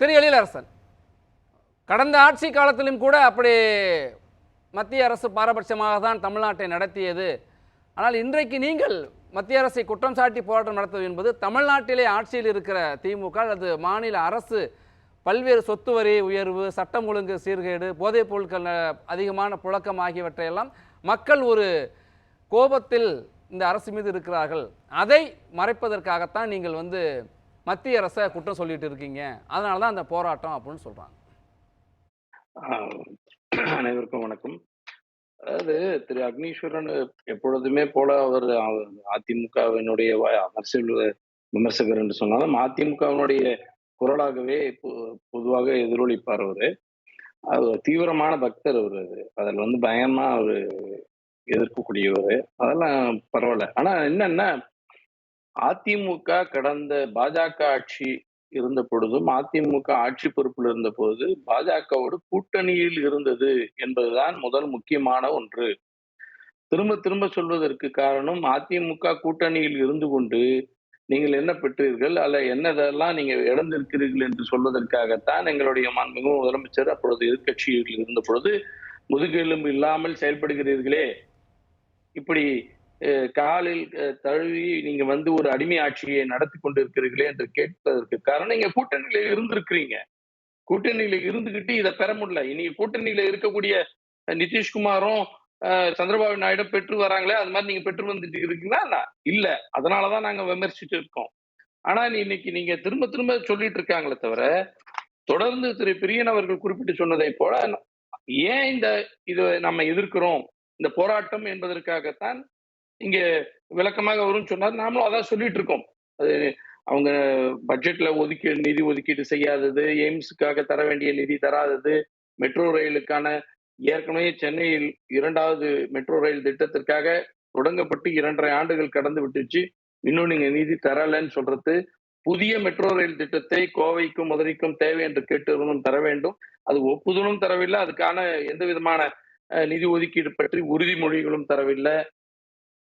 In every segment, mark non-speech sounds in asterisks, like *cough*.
திரு எழிலரசன் கடந்த ஆட்சி காலத்திலும் கூட அப்படி மத்திய அரசு பாரபட்சமாக தான் தமிழ்நாட்டை நடத்தியது. ஆனால் இன்றைக்கு நீங்கள் மத்திய அரசை குற்றம் சாட்டி போராட்டம் நடத்துவது என்பது தமிழ்நாட்டிலே ஆட்சியில் இருக்கிற திமுக அல்லது மாநில அரசு பல்வேறு சொத்து வரி உயர்வு சட்டம் ஒழுங்கு சீர்கேடு போதைப் பொருட்கள் அதிகமான புழக்கம் ஆகியவற்றையெல்லாம் மக்கள் ஒரு கோபத்தில் இந்த அரசு மீது இருக்கிறார்கள். அதை மறைப்பதற்காகத்தான் நீங்கள் வந்து மத்திய அரசை குற்றம் சொல்லிட்டு இருக்கீங்க. அதனால தான் அந்த போராட்டம் அப்படின்னு சொல்றாங்க. அனைவருக்கும் வணக்கம். அதாவது திரு அக்னீஸ்வரன் எப்பொழுதுமே போல அவர் அதிமுகவினுடைய அரசியல் விமர்சகர் என்று சொன்னாலும் அதிமுகவினுடைய குரலாகவே பொ- பொதுவாக எதிரொலிப்பார் அவரு. அவர் தீவிரமான பக்தர் அவர் அது. அதில் வந்து பயமா அவர் எதிர்க்கக்கூடியவர். அதெல்லாம் பரவாயில்ல. ஆனா என்னன்னா அதிமுக கடந்த பாஜக ஆட்சி இருந்த பொழுதும் அதிமுக ஆட்சி பொறுப்பில் இருந்த போது பாஜகவோடு கூட்டணியில் இருந்தது என்பதுதான் முதல் முக்கியமான ஒன்று. திரும்ப திரும்ப சொல்வதற்கு காரணம் அதிமுக கூட்டணியில் இருந்து கொண்டு நீங்கள் என்ன பெற்றீர்கள்? அல்ல என்னதெல்லாம் நீங்க இழந்திருக்கிறீர்கள் என்று சொல்வதற்காகத்தான் எங்களுடைய மாண்புமிகு முதலமைச்சர் அப்பொழுது எதிர்க்கட்சியில் இருந்த பொழுது முதுகெலும்பு இல்லாமல் செயல்படுகிறீர்களே. இப்படி காலில் தழுவி நீங்க வந்து ஒரு அடிமை ஆட்சியை நடத்தி கொண்டிருக்கிறீர்களே என்று கேட்பதற்கு காரணம் நீங்க கூட்டணியில இருந்திருக்கிறீங்க. கூட்டணியில இருந்துகிட்டு இதை பெற முடியல. இனி கூட்டணியில இருக்கக்கூடிய நிதிஷ்குமாரும் சந்திரபாபு நாயுடு பெற்று வராங்களே அது மாதிரி நீங்க பெற்று வந்துட்டு இருக்கீங்களா? இல்ல? அதனாலதான் நாங்க விமர்சிட்டு இருக்கோம். ஆனா இன்னைக்கு நீங்க திரும்ப திரும்ப சொல்லிட்டு இருக்காங்களே தவிர தொடர்ந்து திரு பிரியன் அவர்கள் குறிப்பிட்டு சொன்னதை போல ஏன் இந்த இது நம்ம எதிர்க்கிறோம்? இந்த போராட்டம் என்பதற்காகத்தான் இங்க விளக்கமாக வரும்னு சொன்னார். நாமளும் அதான் சொல்லிட்டு இருக்கோம் அது அவங்க பட்ஜெட்ல ஒதுக்கி நிதி ஒதுக்கீடு செய்யாதது எய்ம்ஸுக்காக தர வேண்டிய நிதி தராதது மெட்ரோ ரயிலுக்கான ஏற்கனவே சென்னையில் இரண்டாவது மெட்ரோ ரயில் திட்டத்திற்காக தொடங்கப்பட்டு இரண்டரை ஆண்டுகள் கடந்து விட்டுச்சு. இன்னும் நீங்க நிதி தரலன்னு சொல்றது புதிய மெட்ரோ ரயில் திட்டத்தை கோவைக்கும் மதுரைக்கும் தேவை என்று கேட்டு தர வேண்டும். அது ஒப்புதலும் தரவில்லை. அதுக்கான எந்த விதமான நிதி ஒதுக்கீடு பற்றி உறுதிமொழிகளும் தரவில்லை.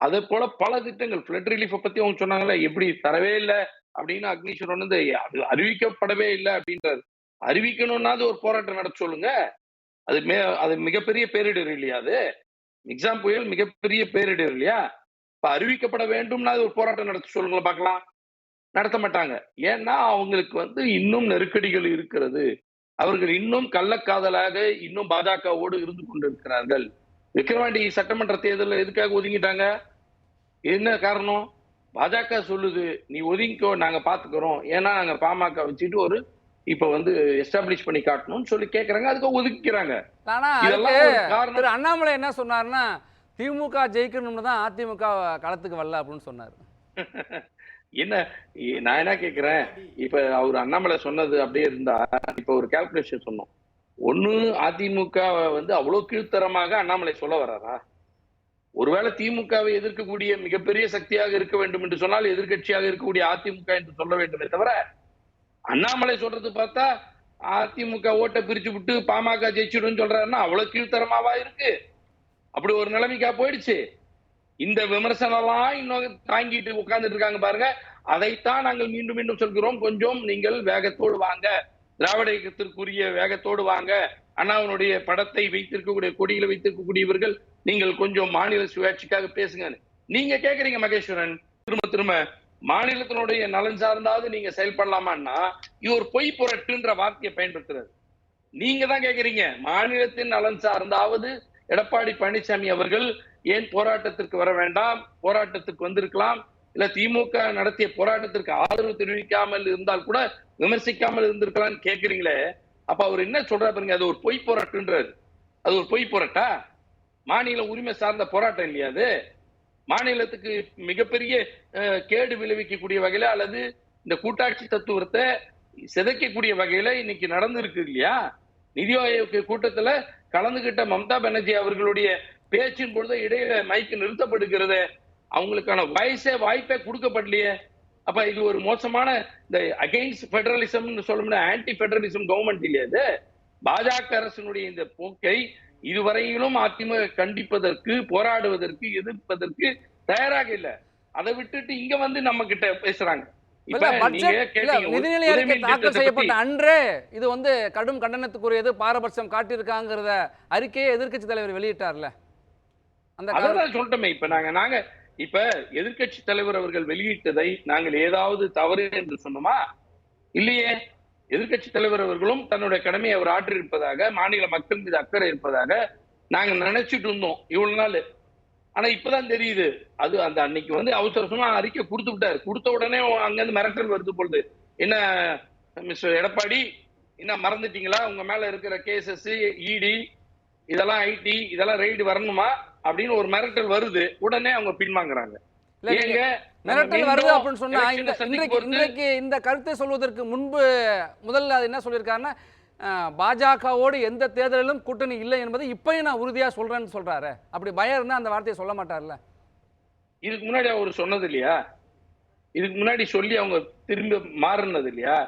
அதே போல பல திட்டங்கள். ஃபிளட் ரிலீஃபை பத்தி அவங்க சொன்னாங்களே எப்படி தரவே இல்லை அப்படின்னு அக்னீஸ்வரன் வந்து அது அறிவிக்கப்படவே இல்லை அப்படின்றாரு. அறிவிக்கணும்னாவது ஒரு போராட்டம் நடத்த சொல்லுங்க. அது மே அது மிகப்பெரிய பேரிடர் இல்லையா அது? எக்ஸாம் புயல் மிகப்பெரிய பேரிடர் இல்லையா? இப்ப அறிவிக்கப்பட வேண்டும்னா ஒரு போராட்டம் நடத்த சொல்லுங்களேன் பார்க்கலாம். நடத்த மாட்டாங்க. ஏன்னா அவங்களுக்கு வந்து இன்னும் நெருக்கடிகள் இருக்கிறது. அவர்கள் இன்னும் கள்ளக்காதலாக இன்னும் பாஜகவோடு இருந்து கொண்டிருக்கிறார்கள். விக்கிரவாண்டி சட்டமன்ற தேர்தலில் எதுக்காக ஒதுங்கிட்டாங்க? என்ன காரணம்? பாஜக சொல்லுது நீ ஒதுங்கிக்கோ நாங்க பாத்துக்கிறோம். ஏன்னா நாங்க பாமக வச்சுட்டு ஒரு இப்ப வந்து எஸ்டாப்ளிஷ் பண்ணி காட்டணும்னு சொல்லி கேக்குறாங்க. அதுக்கு ஒதுக்கிக்கிறாங்க. ஆனா அண்ணாமலை என்ன சொன்னாருன்னா திமுக ஜெயிக்கணும்னு தான் அதிமுக களத்துக்கு வரல அப்படின்னு சொன்னார். *laughs* என்ன நான் என்ன கேக்குறேன்? இப்ப அவர் அண்ணாமலை சொன்னது அப்படியே இருந்தா இப்ப ஒரு கால்குலேஷன் சொன்னோம். ஒண்ணு அதிமுக வந்து அவ்வளவு கீழ்த்தரமாக அண்ணாமலை சொல்ல வர்றாரா ஒருவேளை திமுகவை எதிர்க்கக்கூடிய மிகப்பெரிய சக்தியாக இருக்க வேண்டும் என்று சொன்னால் எதிர்க்கட்சியாக இருக்கக்கூடிய அதிமுக என்று சொல்ல வேண்டுமே தவிர அண்ணாமலை சொல்றது பார்த்தா அதிமுக ஓட்டை பிரிச்சு விட்டு பாமக ஜெயிச்சிடும் சொல்றாருன்னா அவ்வளவு கீழ்த்தரமாவா இருக்கு? அப்படி ஒரு நிலைமைக்கா போயிடுச்சு. இந்த விமர்சனம் எல்லாம் இன்னும் தாங்கிட்டு உட்கார்ந்துட்டு இருக்காங்க பாருங்க. அதைத்தான் நாங்கள் மீண்டும் மீண்டும் சொல்கிறோம். கொஞ்சம் நீங்கள் வேகத்தோடு வாங்க. திராவிட இயக்கத்திற்குரிய வேகத்தோடு வாங்க. அண்ணாவினுடைய படத்தை வைத்திருக்கக்கூடிய கொடியில வைத்திருக்கக்கூடியவர்கள் நீங்கள் கொஞ்சம் மாநில சுயாட்சிக்காக பேசுங்க நீங்க கேக்குறீங்க மகேஸ்வரன். திரும்ப திரும்ப மாநிலத்தினுடைய நலன் சார்ந்தாவது நீங்க செயல்படலாமான்னா இவர் பொய் புரட்டுன்ற வார்த்தையை பயன்படுத்துறது நீங்க தான் கேக்குறீங்க மாநிலத்தின் நலன் சார்ந்தாவது எடப்பாடி பழனிசாமி அவர்கள் ஏன் போராட்டத்திற்கு வர வேண்டாம் போராட்டத்துக்கு வந்திருக்கலாம் இல்ல திமுக நடத்திய போராட்டத்திற்கு ஆதரவு தெரிவிக்காமல் இருந்தால் கூட விமர்சிக்காமல் இருந்திருக்கலாம்னு கேக்குறீங்களே அப்ப அவர் என்ன சொல்றா பாருங்க அது ஒரு பொய் போராட்டுன்றது அது ஒரு பொய் போராட்டா? மாநில உரிமை சார்ந்த போராட்டம் இல்லையா அது? மாநிலத்துக்கு மிகப்பெரிய கேடு விளைவிக்கக்கூடிய வகையில அல்லது இந்த கூட்டாட்சி தத்துவத்தை சிதைக்கக்கூடிய வகையில இன்னைக்கு நடந்திருக்கு இல்லையா? நிதி ஆயோக் கூட்டத்துல கலந்துகிட்ட மம்தா பானர்ஜி அவர்களுடைய பேச்சின் பொழுது இடையில மைக்கு நிறுத்தப்படுகிறது. அவங்களுக்கான வயசே வாய்ப்பே கொடுக்கப்படலையே. அப்ப இது ஒரு மோசமான இந்த அகைன்ஸ்ட் பெடரலிசம்னு சொல்லணும்னா ஆன்டி பெடரலிசம் கவர்மெண்ட் இல்லையா பாஜக அரசினுடைய இந்த போக்கை இதுவரையிலும் அதிமுக கண்டிப்பதற்கு போராடுவதற்கு எதிர்ப்பதற்கு தயாராக இல்லை. அதை விட்டுட்டு இங்க வந்து நம்ம கிட்ட பேசுறாங்க. நிதிநிலை அறிக்கை தாக்கல் செய்யப்பட்ட. அன்றே இது வந்து கடும் கண்டனத்துக்குரியது பாரபட்சம் காட்டியிருக்காங்கிறத அறிக்கையை எதிர்க்கட்சி தலைவர் வெளியிட்டார்ல. அந்த அதான் சொல்லிட்டோமே இப்ப நாங்க நாங்க இப்ப எதிர்க்கட்சி தலைவர் அவர்கள் வெளியிட்டதை நாங்கள் ஏதாவது தவறு என்று சொன்னோமா? இல்லையே. எதிர்க்கட்சி தலைவர் அவர்களும் தன்னுடைய கடமையை அவர் ஆற்றியிருப்பதாக மாநில மக்கள் மீது அக்கறை இருப்பதாக நாங்க நினைச்சிட்டு இருந்தோம் இவ்வளவு நாள். ஆனா இப்பதான் தெரியுது. அது அந்த அன்னைக்கு வந்து அவசர அவசரமா அறிக்கை கொடுத்து விட்டாரு. கொடுத்த உடனே அங்கிருந்து மிரட்டல் வருது பொழுது என்ன மிஸ்டர் எடப்பாடி என்ன மறந்துட்டீங்களா? உங்க மேல இருக்கிற கேசஸ் இடி இதெல்லாம் ஐடி இதெல்லாம் ரைடு வரணுமா? அப்படின்னு ஒரு மிரட்டல் வருது. உடனே அவங்க பின்வாங்குறாங்க. ஏங்க மிரட்டல் வருது அப்படின்னு சொன்னா இன்றைக்கு இன்றைக்கு இந்த கருத்தை சொல்வதற்கு முன்பு முதல்ல அது என்ன சொல்லியிருக்காருன்னா பாஜகவோடு எந்த தேர்தலிலும் கூட்டணி இல்லை என்பதை இப்பயும் நான் உறுதியா சொல்றேன்னு சொல்றாரு. அப்படி பயம் இருந்தா அந்த வார்த்தையை சொல்ல மாட்டார்ல. இதுக்கு முன்னாடி அவர் சொன்னது இல்லையா? இதுக்கு முன்னாடி சொல்லி அவங்க திரும்ப மாறினது இல்லையா?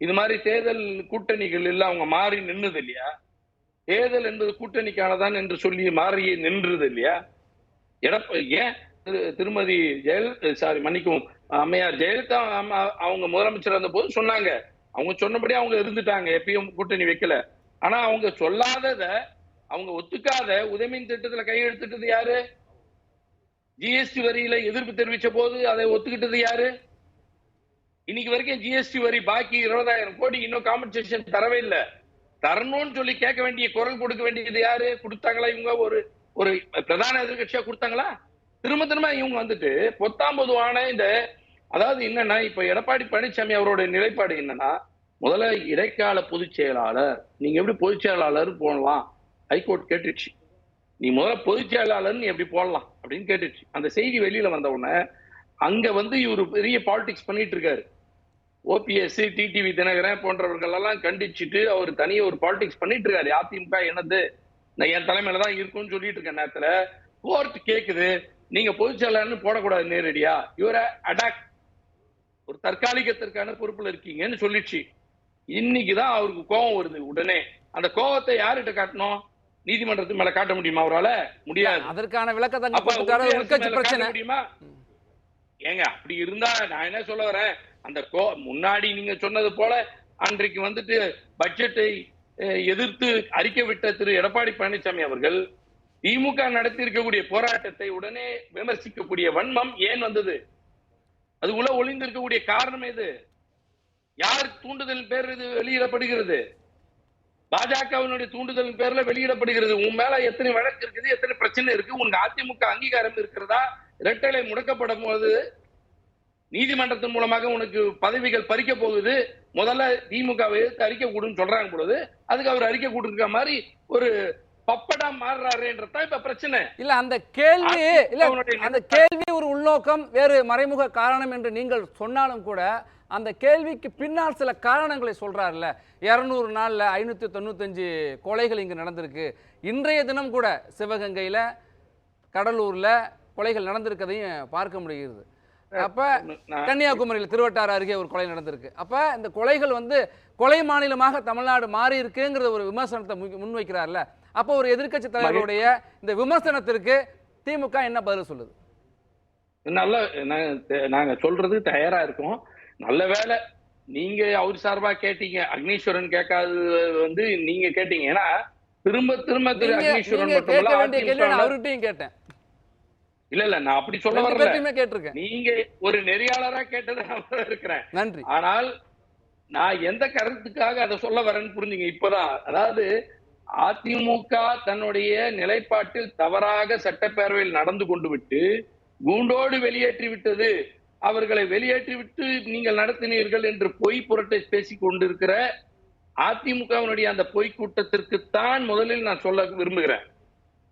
இது மாதிரி தேர்தல் கூட்டணிகள் எல்லாம் அவங்க மாறி நின்னது இல்லையா? தேர்தல் என்பது கூட்டணிக்கானதான் என்று சொல்லி மாறி நின்றது இல்லையா? எடப்ப ஏன் திரு- திருமதி ஜெயல் சாரி மன்னிக்கவும். அம்மையார் ஜெயலலிதா அவங்க முதலமைச்சர் இருந்த போது சொன்னாங்க. அவங்க சொன்னபடி அவங்க இருந்துட்டாங்க எப்பயும் கூட்டணி வைக்கல. ஆனா அவங்க சொல்லாதத அவங்க ஒத்துக்காத உதவியின் திட்டத்துல கையெழுத்துட்டது யாரு? ஜிஎஸ்டி வரியில எதிர்ப்பு தெரிவிச்ச போது அதை ஒத்துக்கிட்டது யாரு? இன்னைக்கு வரைக்கும் ஜிஎஸ்டி வரி பாக்கி இருபதாயிரம் கோடி இன்னும் காம்பன்சேஷன் தரவே இல்லை. தரணும்னு சொல்லி கேட்க வேண்டிய குரல் கொடுக்க வேண்டியது யாரு? கொடுத்தாங்களா இவங்க? ஒரு ஒரு பிரதான எதிர்கட்சியா கொடுத்தாங்களா? திரும்ப திரும்ப இவங்க வந்துட்டு பொத்தாம் பொதுவான இந்த அதாவது என்னன்னா இப்ப எடப்பாடி பழனிசாமி அவரோட நிலைப்பாடு என்னன்னா முதல்ல இடைக்கால பொதுச் செயலாளர் நீங்க எப்படி பொதுச் செயலாளர் போடலாம். ஹைகோர்ட் கேட்டுச்சு. நீ முதல்ல பொதுச் செயலாளர் நீ எப்படி போடலாம் அப்படின்னு கேட்டுச்சு. அந்த செய்தி வெளியில வந்த உடனே அங்க வந்து இவர் பெரிய பாலிடிக்ஸ் பண்ணிட்டு இருக்காரு. ஓபிஎஸ் டிடிவி தினகரன் போன்றவர்கள் எல்லாம் கண்டிச்சுட்டு அவர் தனியே ஒரு பாலிடிக்ஸ் பண்ணிட்டு இருக்காரு. அதிமுக என்னது? நான் என் தலைமையில தான் இருக்கும்னு சொல்லிட்டு இருக்க நேரத்துல கோர்ட் கேக்குது. நீங்க பொதுச் செயலாளர்னு போடக்கூடாது நேரடியா. இவரை அடாக் ஒரு தற்காலிகத்திற்கான பொறுப்புல இருக்கீங்கன்னு சொல்லிடுச்சு இன்னைக்குதான் அவருக்கு கோபம் வருது உடனே. அந்த கோபத்தை யார்கிட்ட காட்டணும்? நீதிமன்றத்து மேல காட்ட முடியுமா அவரால? முடியாது. அதற்கான விளக்கத்தை பிரச்சனை. முடியுமா? ஏங்க அப்படி இருந்தா நான் என்ன சொல்ல வரேன்? அந்த கோ முன்னாடி நீங்க சொன்னது போல அன்றைக்கு வந்துட்டு பட்ஜெட்டை எதிர்த்து அறிக்கை விட்ட திரு எடப்பாடி பழனிசாமி அவர்கள் திமுக நடத்தி இருக்கக்கூடிய போராட்டத்தை உடனே விமர்சிக்கக்கூடிய வன்மம் ஏன் வந்தது? அது உள்ள ஒளிந்திருக்கக்கூடிய காரணம் எது? யார் தூண்டுதல் பேர் இது வெளியிடப்படுகிறது? பாஜகவினுடைய தூண்டுதல் பேர்ல வெளியிடப்படுகிறது. உன் மேல எத்தனை வழக்கு இருக்குது எத்தனை பிரச்சனை இருக்கு உனக்கு அதிமுக அங்கீகாரம் இருக்கிறதா? இரட்டலை முடக்கப்படும் போது நீதிமன்றத்தின் மூலமாக உனக்கு பதவிகள் பறிக்க போகுது. முதல்ல திமுகவை எதிர்த்து அறிக்கை கூடுன்னு சொல்றாங்க பொழுது அதுக்கு அவர் அறிக்கை கொடுத்துருக்க மாதிரி ஒரு பப்படா மாறுறாருன்றதான் இப்ப பிரச்சனை. இல்ல அந்த கேள்வி இல்ல அந்த கேள்வி ஒரு உள்நோக்கம் வேறு மறைமுக காரணம் என்று நீங்கள் சொன்னாலும் கூட அந்த கேள்விக்கு பின்னால் சில காரணங்களை சொல்றாருல்ல. இரநூறு நாள்ல ஐநூத்தி தொண்ணூத்தஞ்சு கொலைகள் இங்கு நடந்திருக்கு. இன்றைய தினம் கூட சிவகங்கையில கடலூர்ல கொலைகள் நடந்திருக்கதையும் பார்க்க முடிகிறது. அப்ப கன்னியாகுமரியில் திருவட்டாறு அருகே ஒரு கொலை நடந்திருக்கு. அப்ப இந்த கொலைகள் வந்து கொலை மாநிலமாக தமிழ்நாடு மாறி இருக்குங்கிறத ஒரு விமர்சனத்தை முன்- முன்வைக்கிறார்ல. அப்போ ஒரு எதிர்க்கட்சி தலைவருடைய இந்த விமர்சனத்திற்கு திமுக என்ன பதில் சொல்லுது? நல்ல நாங்க சொல்றது தயாரா இருக்கோம். நல்ல வேளை நீங்க அவர் சார்பா கேட்டீங்க. அக்னீஸ்வரன் கேட்காதது வந்து நீங்க கேட்டீங்க. ஏன்னா திரும்ப திரும்ப திரு அக்னீஸ்வரன் அவர்கிட்டயும் கேட்டேன். இல்ல இல்ல நான் அப்படி சொல்ல வரல. கேட்டிருக்கேன். நீங்க ஒரு நெறியாளரா கேட்டதை இருக்கிறேன். நன்றி. ஆனால் நான் எந்த கருத்துக்காக அதை சொல்ல வரேன்னு புரிஞ்சுங்க. இப்பதான் அதாவது அதிமுக தன்னுடைய நிலைப்பாட்டில் தவறாக சட்டப்பேரவையில் நடந்து கொண்டு விட்டு கூண்டோடு வெளியேற்றி விட்டது. அவர்களை வெளியேற்றிவிட்டு நீங்கள் நடத்தினீர்கள் என்று பொய் புரட்டை பேசிக் கொண்டிருக்கிற அதிமுகவினுடைய அந்த பொய் கூட்டத்திற்குத்தான் முதலில் நான் சொல்ல விரும்புகிறேன்.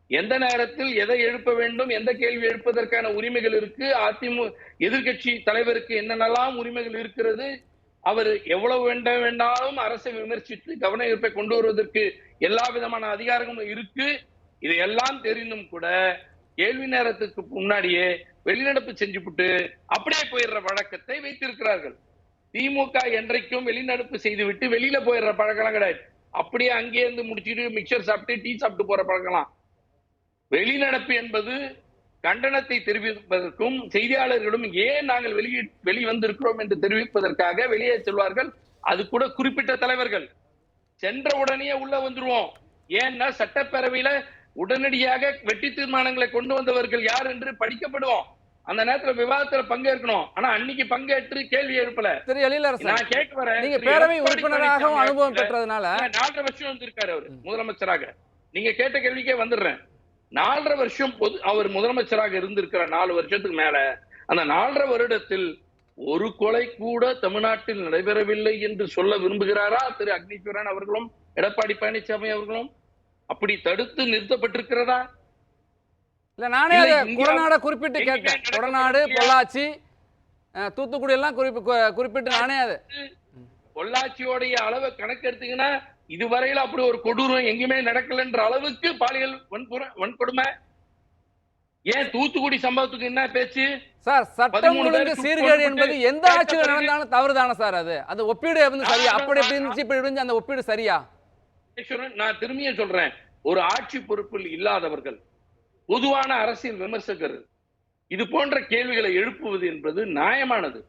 எந்த நேரத்தில் எதை எழுப்ப வேண்டும் எந்த கேள்வி எழுப்பதற்கான உரிமைகள் இருக்கு அதிமுக எதிர்க்கட்சி தலைவருக்கு என்னென்னலாம் உரிமைகள் இருக்கிறது அவர் எவ்வளவு வேண்ட வேண்டாலும் அரசை விமர்சித்து கவன ஈர்ப்பை கொண்டு வருவதற்கு எல்லா விதமான அதிகாரங்களும் இருக்கு. இதையெல்லாம் தெரிந்தும் கூட கேள்வி நேரத்துக்கு முன்னாடியே வெளிநடப்பு செஞ்சுவிட்டு அப்படியே போயிடுற வழக்கத்தை வைத்திருக்கிறார்கள். திமுக என்றைக்கும் வெளிநடப்பு செய்துவிட்டு வெளியில போயிடுற பழக்கம் கிடையாது. அப்படியே அங்கேயே இருந்து முடிச்சிட்டு மிக்சர் சாப்பிட்டு டீ சாப்பிட்டு போற பழக்கலாம் வெளிநடப்பு என்பது கண்டனத்தை தெரிவிப்பதற்கும் செய்தியாளர்களும் ஏன் நாங்கள் வெளியே வெளிவந்திருக்கிறோம் என்று தெரிவிப்பதற்காக வெளியே செல்வார்கள்? அது கூட குறிப்பிட்ட தலைவர்கள். சென்ற உடனே உள்ள வந்துருவோம். ஏன்னா சட்டப்பேரவையில உடனடியாக வெட்டி தீர்மானங்களை கொண்டு வந்தவர்கள் யார் என்று படிக்கப்படுவோம். அந்த நேரத்துல விவாதத்துல பங்கேற்கணும். ஆனா அன்னைக்கு பங்கேற்று கேள்வி எழுப்பல. திரு எழிலரசன் நான் கேட்க வரேன். நீங்க பேரவை உறுப்பினராகவும் அனுபவம் பெற்றதுனால நாலரை வருஷம் வந்திருக்காரு அவர் முதலமைச்சராக. நீங்க கேட்ட கேள்விக்கே வந்துடுறேன். நாலரை வருஷம் பொது அவர் முதலமைச்சராக இருந்திருக்கிற நாலு வருஷத்துக்கு மேல அந்த நாலரை வருடத்தில் ஒரு கொலை கூட தமிழ்நாட்டில் நடைபெறவில்லை என்று சொல்ல விரும்புகிறாரா திரு அக்னீஸ்வரன் அவர்களும் எடப்பாடி பழனிசாமி அவர்களும்? அப்படி தடுத்து நிறுத்தப்பட்டிருக்கிறதா? இல்ல நானே அதை குடநாட குறிப்பிட்டு கேட்டேன். குடநாடு பொள்ளாச்சி தூத்துக்குடி எல்லாம் குறிப்பிட்டு நானே அது பொள்ளாச்சியோடைய அளவை கணக்கெடுத்தீங்கன்னா இதுவரையில அப்படி ஒரு கொடூரம் எங்கேயுமே நடக்கலன்ற அளவுக்கு பாலியல் வன்புற வன்கொடுமை. ஏன் தூத்துக்குடி சம்பவத்துக்கு என்ன பேச்சு? சார் சட்டம் ஒழுங்கு சீர்கேடு என்பது எந்த ஆட்சியில் நடந்தாலும் தவறுதானே சார் அது? அந்த ஒப்பீடு வந்து சரியா? அப்படி இப்படி இருந்துச்சு? இப்படி இருந்துச்சு அந்த ஒப்பீடு சரியா? நான் திரும்பியும் சொல்றேன். ஒரு ஆட்சி பொறுப்பில் இல்லாதவர்கள் பொதுவான அரசியல் விமர்சகர் இது போன்ற கேள்விகளை எழுப்புவது என்பது நியாயமானது.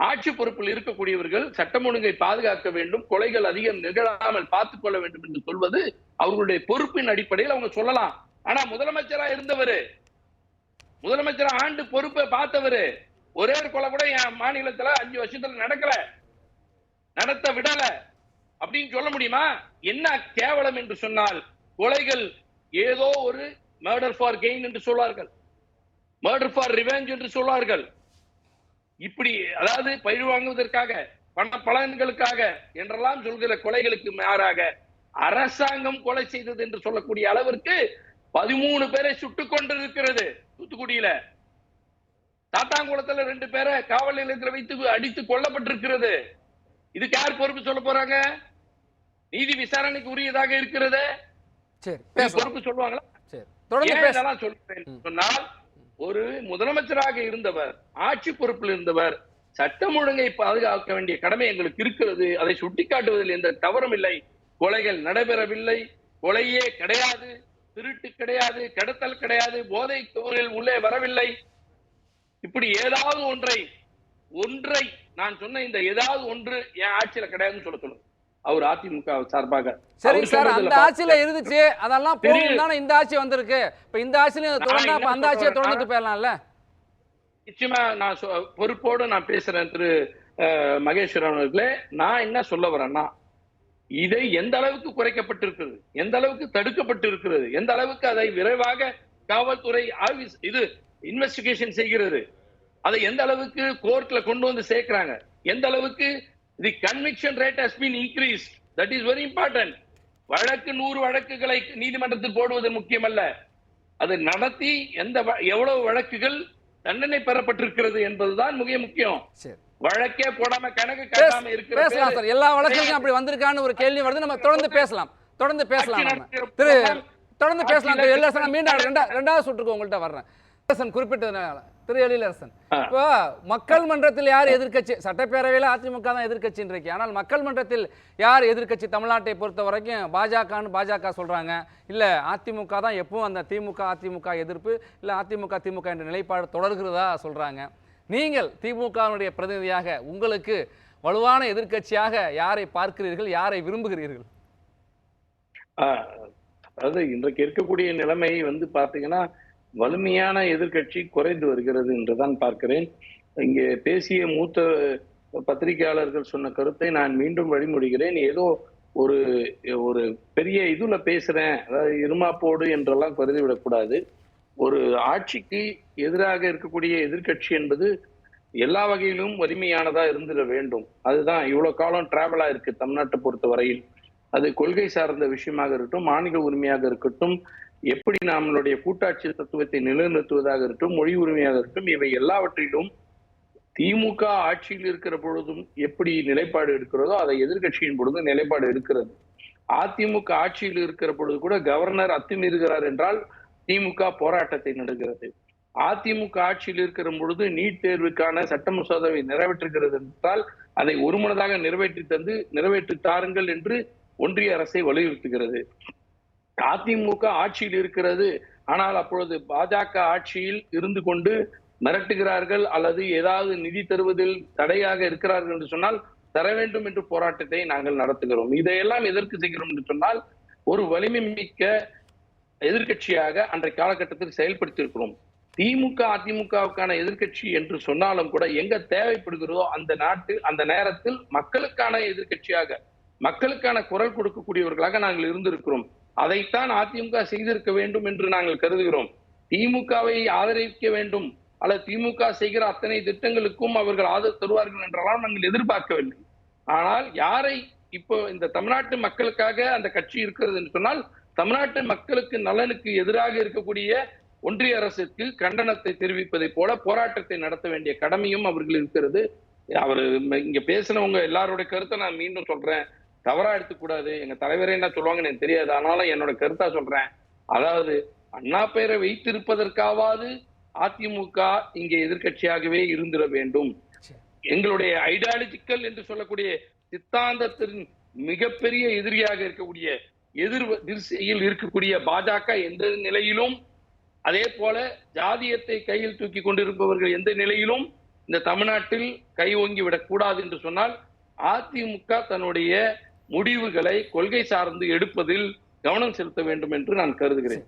ஆட்சி பொறுப்பில் இருக்கக்கூடியவர்கள் சட்டம் ஒழுங்கை பாதுகாக்க வேண்டும் கொலைகள் அதிகம் நிகழாமல் பார்த்துக் கொள்ள வேண்டும் என்று சொல்வது அவர்களுடைய பொறுப்பின் அடிப்படையில் அவங்க சொல்லலாம். ஆனா முதலமைச்சரா இருந்தவர் முதலமைச்சரா ஆண்டு பொறுப்பை பார்த்தவர் ஒரே ஒரு கொலை கூட என் மாநிலத்துல அஞ்சு வருஷத்துல நடக்கல நடத்த விடல அப்படின்னு சொல்ல முடியுமா? என்ன கேவலம் என்று சொன்னால் கொலைகள் ஏதோ ஒரு மர்டர் ஃபார் கெயின் என்று சொல்வார்கள். மர்டர் ஃபார் ரிவெஞ்ச் என்று சொல்வார்கள். இப்படி அதாவது பழி வாங்குவதற்காக பண பலன்களுக்காக என்றெல்லாம் சொல்கிற கொலைகளுக்கு மாறாக அரசாங்கம் கொலை செய்தது என்று சொல்லக்கூடிய அளவிற்கு பதிமூணு பேரை சுட்டுக் கொண்டிருக்கிறது தூத்துக்குடியில. தாத்தாங்குளத்துல ரெண்டு பேரை காவல் நிலையத்தில் வைத்து அடித்து கொல்லப்பட்டிருக்கிறது. இதுக்கு யார் பொறுப்பு சொல்ல போறாங்க? நீதி விசாரணைக்கு உரியதாக இருக்கிறது. பொறுப்பு சொல்லுவாங்களா? சொல்றேன் சொன்னால் ஒரு முதலமைச்சராக இருந்தவர் ஆட்சி பொறுப்பில் இருந்தவர் சட்டம் ஒழுங்கை பாதுகாக்க வேண்டிய கடமை எங்களுக்கு இருக்கிறது. அதை சுட்டிக்காட்டுவதில் எந்த தவறும் இல்லை. கொலைகள் நடைபெறவில்லை. கொலையே கிடையாது. திருட்டு கிடையாது. கடத்தல் கிடையாது. போதை பொருள் உள்ளே வரவில்லை. இப்படி ஏதாவது ஒன்றை ஒன்றை நான் சொன்ன இந்த ஏதாவது ஒன்று என் ஆட்சியில கிடையாதுன்னு சொல்ல சொல்லுங்க. அவர் அதிமுக சார்பாக. சரி சார் அந்த ஆட்சியில இருந்துச்சு. அதெல்லாம் போகும் தானே இந்த ஆட்சி வந்திருக்கு. இப்ப இந்த ஆட்சியில தொடர்ந்தா அப்ப அந்த ஆட்சியை தொடர்ந்துட்டு போயிடலாம்ல? நிச்சயமா நான் பொறுப்போடு நான் பேசுறேன் திரு மகேஸ்வரன் அவர்களே. நான் என்ன சொல்ல வரேன்னா இதை எந்த அளவுக்கு குறைக்கப்பட்டிருக்கிறது? எந்த அளவுக்கு தடுக்கப்பட்டிருக்கிறது? எந்த அளவுக்கு அதை விரைவாக காவல்துறை ஆபீஸ் இது இன்வெஸ்டிகேஷன் செய்கிறது? அதை எந்த அளவுக்கு கோர்ட்ல கொண்டு வந்து சேர்க்கிறாங்க? எந்த அளவுக்கு the conviction rate has been increase that is very important வழக்கு நூறு வழக்குகளை நீதிமன்றத்தில் போடுவது முக்கியமல்ல. அதை நடத்தி எந்த எவ்வளவு வழக்குகள் தண்டனை பெறப்பட்டிருக்கிறது என்பதுதான் மிக முக்கியம். சரி. வழக்கே போடாம கணக்கு காட்டாம இருக்கிற பேசலாம் சார். எல்லா வழக்குகளுக்கும் அப்படி வந்திருக்கான்னு ஒரு கேள்வி வருது. நம்ம தொடர்ந்து பேசலாம். தொடர்ந்து பேசலாம் திரு தொடர்ந்து பேசலாம் ஆட்சியில எழிலரசன் மீண்டும் ரெண்டா ரெண்டாவது சுற்றுக்கு உங்கள்கிட்ட வர்றேன். எழிலரசன் குறிப்பிட்டதுனால திரு எழிலரசன். இப்போ மக்கள் மன்றத்தில் யார் எதிர்க்கட்சி சட்டப்பேரவையில் அதிமுக தான் எதிர்க்கட்சி இன்றைக்கு ஆனால் மக்கள் மன்றத்தில் யார் எதிர்க்கட்சி தமிழ்நாட்டை பொறுத்த வரைக்கும் பாஜகன்னு பாஜக சொல்றாங்க. இல்ல அதிமுக தான் எப்பவும் அந்த திமுக அதிமுக எதிர்ப்பு இல்ல அதிமுக திமுக என்ற நிலைப்பாடு தொடர்கிறதா சொல்றாங்க. நீங்கள் திமுகவினுடைய பிரதிநிதியாக உங்களுக்கு வலுவான எதிர்க்கட்சியாக யாரை பார்க்கிறீர்கள் யாரை விரும்புகிறீர்கள்? அதாவது இன்றைக்கு இருக்கக்கூடிய நிலைமை வந்து பாத்தீங்கன்னா வலிமையான எதிர்க்கட்சி குறைந்து வருகிறது என்றுதான் பார்க்கிறேன். இங்கே பேசிய மூத்த பத்திரிகையாளர்கள் சொன்ன கருத்தை நான் மீண்டும் வழிமொழிகிறேன் ஏதோ ஒரு ஒரு பெரிய இதுல பேசுறேன். அதாவது இருமாப்போடு என்றெல்லாம் கருதி விடக்கூடாது ஒரு ஆட்சிக்கு எதிராக இருக்கக்கூடிய எதிர்க்கட்சி என்பது எல்லா வகையிலும் வலிமையானதா இருந்துட வேண்டும். அதுதான் இவ்வளவு காலம் டிராவலா இருக்கு தமிழ்நாட்டை பொறுத்த வரையில் அது கொள்கை சார்ந்த விஷயமாக இருக்கட்டும் மாநில உரிமையாக இருக்கட்டும் எப்படி நம்மளுடைய கூட்டாட்சி தத்துவத்தை நிலைநிறுத்துவதாக இருக்கட்டும் மொழி உரிமையாக இருக்கட்டும் இவை எல்லாவற்றிலும் திமுக ஆட்சியில் இருக்கிற பொழுதும் எப்படி நிலைப்பாடு எடுக்கிறதோ அதை எதிர்கட்சியின் பொழுது நிலைப்பாடு எடுக்கிறது. அதிமுக ஆட்சியில் இருக்கிற பொழுது கூட கவர்னர் அத்துமீறுகிறார் என்றால் திமுக போராட்டத்தை நடக்கிறது அதிமுக ஆட்சியில் இருக்கிற பொழுது நீட் தேர்வுக்கான சட்ட மசோதாவை நிறைவேற்றுகிறது என்றால் அதை ஒருமனதாக நிறைவேற்றி தந்து நிறைவேற்றி தாருங்கள் என்று ஒன்றிய அரசை வலியுறுத்துகிறது. அதிமுக ஆட்சியில் இருக்கிறது. ஆனால் அப்பொழுது பாஜக ஆட்சியில் இருந்து கொண்டு மிரட்டுகிறார்கள் அல்லது ஏதாவது நிதி தருவதில் தடையாக இருக்கிறார்கள் என்று சொன்னால் தர வேண்டும் என்று போராட்டத்தை நாங்கள் நடத்துகிறோம். இதையெல்லாம் எதற்கு செய்கிறோம் என்று சொன்னால் ஒரு வலிமை மிக்க எதிர்க்கட்சியாக அன்றைய காலகட்டத்தில் செயல்படுத்தியிருக்கிறோம். திமுக அதிமுகவுக்கான எதிர்க்கட்சி என்று சொன்னாலும் கூட எங்க தேவைப்படுகிறதோ அந்த நாட்டில் அந்த நேரத்தில் மக்களுக்கான எதிர்கட்சியாக மக்களுக்கான குரல் கொடுக்கக்கூடியவர்களாக நாங்கள் இருந்திருக்கிறோம். அதைத்தான் அதிமுக செய்திருக்க வேண்டும் என்று நாங்கள் கருதுகிறோம். திமுகவை ஆதரிக்க வேண்டும். அல்லது திமுக செய்கிற அத்தனை திட்டங்களுக்கும் அவர்கள் ஆதரவு தருவார்கள் என்றெல்லாம் நாங்கள் எதிர்பார்க்கவில்லை. ஆனால் யாரை இப்போ இந்த தமிழ்நாட்டு மக்களுக்காக அந்த கட்சி இருக்கிறது என்று சொன்னால் தமிழ்நாட்டு மக்களுக்கு நலனுக்கு எதிராக இருக்கக்கூடிய ஒன்றிய அரசுக்கு கண்டனத்தை தெரிவிப்பதை போல போராட்டத்தை நடத்த வேண்டிய கடமையும் அவர்கள் இருக்கிறது. அவர் இங்க பேசினவங்க எல்லாருடைய கருத்தை நான் மீண்டும் சொல்றேன். தவறா எடுத்துக்கூடாது. எங்க தலைவரே என்ன சொல்லுவாங்கன்னு எனக்கு தெரியாது. ஆனாலும் என்னோட கருத்தா சொல்றேன். அதாவது அண்ணா பெயரை வைத்திருப்பதற்காவது அதிமுக இங்கே எதிர்க்கட்சியாகவே இருந்திட வேண்டும். எங்களுடைய ஐடியாலஜிக்கல் என்று சொல்லக்கூடிய சித்தாந்தத்தின் மிகப்பெரிய எதிரியாக இருக்கக்கூடிய எதிர் திசையில் இருக்கக்கூடிய பாஜக எந்த நிலையிலும் அதே போல ஜாதியத்தை கையில் தூக்கி கொண்டிருப்பவர்கள் எந்த நிலையிலும் இந்த தமிழ்நாட்டில் கை ஓங்கி விடக்கூடாது என்று சொன்னால் அதிமுக தன்னுடைய முடிவுகளை கொள்கை சார்ந்து எடுப்பதில் கவனம் செலுத்த வேண்டும் என்று நான் கருதுகிறேன்.